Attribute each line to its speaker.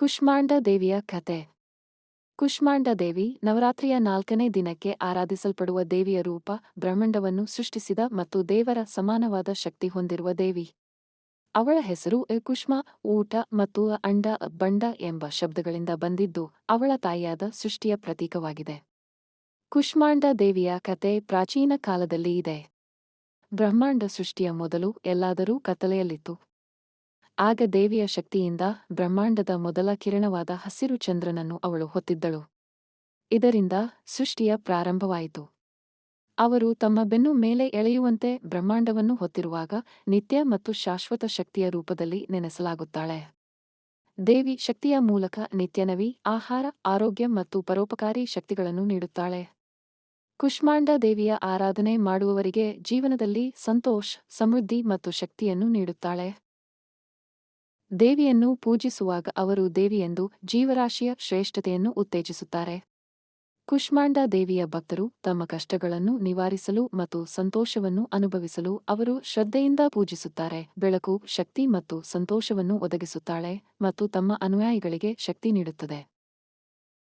Speaker 1: ಕುಷ್ಮಾಂಡ ದೇವಿಯ ಕತೆ. ಕುಷ್ಮಾಂಡ ದೇವಿ ನವರಾತ್ರಿಯ ನಾಲ್ಕನೇ ದಿನಕ್ಕೆ ಆರಾಧಿಸಲ್ಪಡುವ ದೇವಿಯ ರೂಪ, ಬ್ರಹ್ಮಾಂಡವನ್ನು ಸೃಷ್ಟಿಸಿದ ಮತ್ತು ದೇವರ ಸಮಾನವಾದ ಶಕ್ತಿ ಹೊಂದಿರುವ ದೇವಿ. ಅವಳ ಹೆಸರು ಕುಷ್ಮ, ಊಟ ಮತ್ತು ಅಂಡ ಬಂಡ ಎಂಬ ಶಬ್ದಗಳಿಂದ ಬಂದಿದ್ದು ಅವಳ ತಾಯಿಯಾದ ಸೃಷ್ಟಿಯ ಪ್ರತೀಕವಾಗಿದೆ. ಕುಷ್ಮಾಂಡ ದೇವಿಯ ಕತೆ ಪ್ರಾಚೀನ ಕಾಲದಲ್ಲಿ ಇದೆ. ಬ್ರಹ್ಮಾಂಡ ಸೃಷ್ಟಿಯ ಮೊದಲು ಎಲ್ಲಾದರೂ ಕತ್ತಲೆಯಲ್ಲಿತ್ತು. ಆಗ ದೇವಿಯ ಶಕ್ತಿಯಿಂದ ಬ್ರಹ್ಮಾಂಡದ ಮೊದಲ ಕಿರಣವಾದ ಹಸಿರು ಚಂದ್ರನನ್ನು ಅವಳು ಹೊತ್ತಿದ್ದಳು. ಇದರಿಂದ ಸೃಷ್ಟಿಯ ಪ್ರಾರಂಭವಾಯಿತು. ಅವರು ತಮ್ಮ ಬೆನ್ನು ಮೇಲೆ ಎಳೆಯುವಂತೆ ಬ್ರಹ್ಮಾಂಡವನ್ನು ಹೊತ್ತಿರುವಾಗ ನಿತ್ಯ ಮತ್ತು ಶಾಶ್ವತ ಶಕ್ತಿಯ ರೂಪದಲ್ಲಿ ನೆನೆಸಲಾಗುತ್ತಾಳೆ. ದೇವಿ ಶಕ್ತಿಯ ಮೂಲಕ ನಿತ್ಯನವಿ ಆಹಾರ, ಆರೋಗ್ಯ ಮತ್ತು ಪರೋಪಕಾರಿ ಶಕ್ತಿಗಳನ್ನು ನೀಡುತ್ತಾಳೆ. ಕುಷ್ಮಾಂಡ ದೇವಿಯ ಆರಾಧನೆ ಮಾಡುವವರಿಗೆ ಜೀವನದಲ್ಲಿ ಸಂತೋಷ್, ಸಮೃದ್ಧಿ ಮತ್ತು ಶಕ್ತಿಯನ್ನು ನೀಡುತ್ತಾಳೆ. ದೇವಿಯನ್ನು ಪೂಜಿಸುವಾಗ ಅವರು ದೇವಿಯೆಂದು ಜೀವರಾಶಿಯ ಶ್ರೇಷ್ಠತೆಯನ್ನು ಉತ್ತೇಜಿಸುತ್ತಾರೆ. ಕುಷ್ಮಾಂಡ ದೇವಿಯ ಭಕ್ತರು ತಮ್ಮ ಕಷ್ಟಗಳನ್ನು ನಿವಾರಿಸಲು ಮತ್ತು ಸಂತೋಷವನ್ನು ಅನುಭವಿಸಲು ಅವರು ಶ್ರದ್ಧೆಯಿಂದ ಪೂಜಿಸುತ್ತಾರೆ. ಬೆಳಕು, ಶಕ್ತಿ ಮತ್ತು ಸಂತೋಷವನ್ನು ಒದಗಿಸುತ್ತಾಳೆ ಮತ್ತು ತಮ್ಮ ಅನುಯಾಯಿಗಳಿಗೆ ಶಕ್ತಿ ನೀಡುತ್ತದೆ.